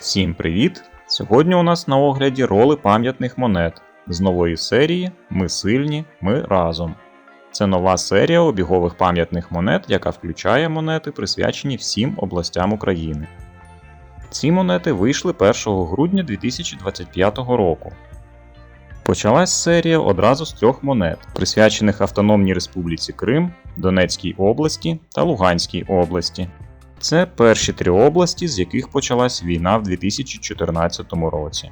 Всім привіт! Сьогодні у нас на огляді роли пам'ятних монет з нової серії Ми сильні, ми разом. Це нова серія обігових пам'ятних монет, яка включає монети, присвячені всім областям України. Ці монети вийшли 1 грудня 2025 року. Почалась серія одразу з трьох монет, присвячених Автономній Республіці Крим, Донецькій області та Луганській області. Це перші три області, з яких почалась війна в 2014 році.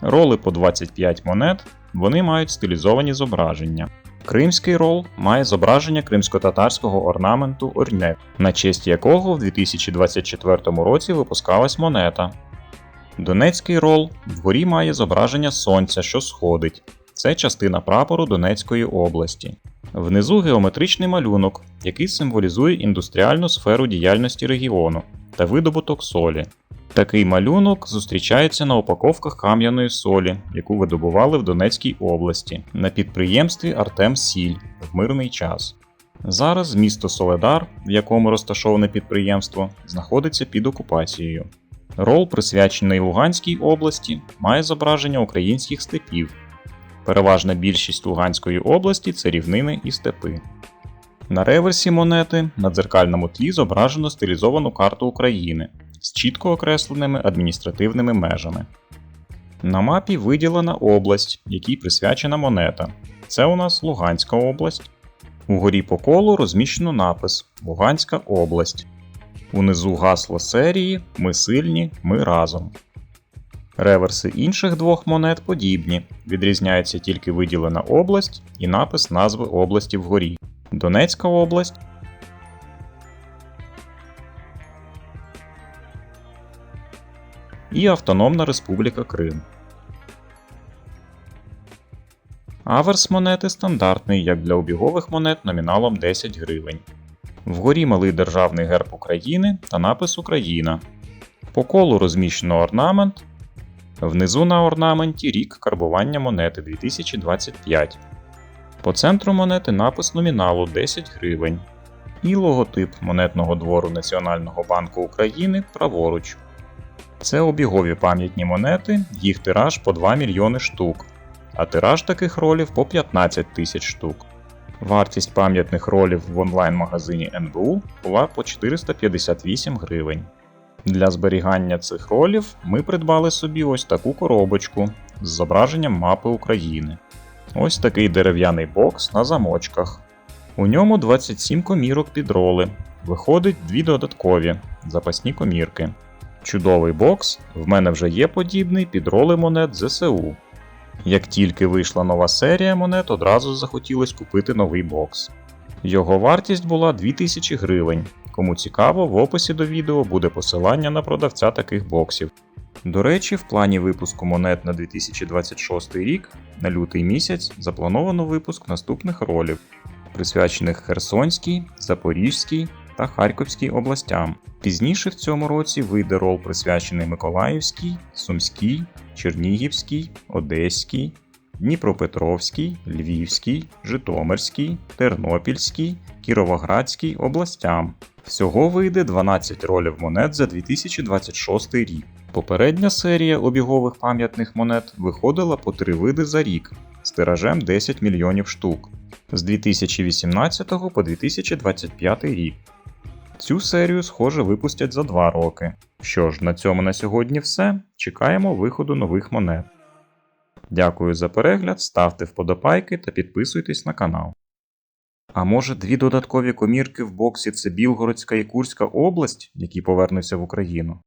Роли по 25 монет, вони мають стилізовані зображення. Кримський рол має зображення кримсько-татарського орнаменту Орнек, на честь якого в 2024 році випускалась монета. Донецький рол вгорі має зображення сонця, що сходить. Це частина прапору Донецької області. Внизу геометричний малюнок, який символізує індустріальну сферу діяльності регіону та видобуток солі. Такий малюнок зустрічається на упаковках кам'яної солі, яку видобували в Донецькій області на підприємстві Артем Сіль в мирний час. Зараз місто Соледар, в якому розташоване підприємство, знаходиться під окупацією. Рол, присвячений Луганській області, має зображення українських степів. Переважна більшість Луганської області це рівнини і степи. На реверсі монети на дзеркальному тлі зображено стилізовану карту України з чітко окресленими адміністративними межами. На мапі виділена область, якій присвячена монета. Це у нас Луганська область. Угорі по колу розміщено напис Луганська область. Унизу гасло серії Ми сильні, ми разом. Реверси інших двох монет подібні, відрізняється тільки виділена область і напис назви області вгорі. Донецька область. І Автономна Республіка Крим. Аверс монети стандартний, як для обігових монет номіналом 10 гривень. Вгорі малий державний герб України та напис Україна. По колу розміщено орнамент. Внизу на орнаменті рік карбування монети 2025. По центру монети напис номіналу 10 гривень. І логотип монетного двору Національного банку України праворуч. Це обігові пам'ятні монети, їх тираж по 2 мільйони штук, а тираж таких ролів по 15 тисяч штук. Вартість пам'ятних ролів в онлайн-магазині НБУ була по 458 гривень. Для зберігання цих ролів ми придбали собі ось таку коробочку з зображенням мапи України. Ось такий дерев'яний бокс на замочках. У ньому 27 комірок під роли. Виходить дві додаткові запасні комірки. Чудовий бокс, в мене вже є подібний під роли монет ЗСУ. Як тільки вийшла нова серія монет, одразу захотілось купити новий бокс. Його вартість була 2000 гривень. Кому цікаво, в описі до відео буде посилання на продавця таких боксів. До речі, в плані випуску монет на 2026 рік на лютий місяць заплановано випуск наступних ролів, присвячених Херсонській, Запорізькій та Харківській областям. Пізніше в цьому році вийде рол присвячений Миколаївській, Сумській, Чернігівській, Одеській, Дніпропетровській, Львівській, Житомирській, Тернопільській, Кіровоградській областям. Всього вийде 12 ролів монет за 2026 рік. Попередня серія обігових пам'ятних монет виходила по три види за рік з тиражем 10 мільйонів штук з 2018 по 2025 рік. Цю серію, схоже, випустять за 2 роки. Що ж, на цьому на сьогодні все. Чекаємо виходу нових монет. Дякую за перегляд, ставте вподобайки та підписуйтесь на канал. А може, дві додаткові комірки в боксі це Білгородська і Курська область, які повернуться в Україну?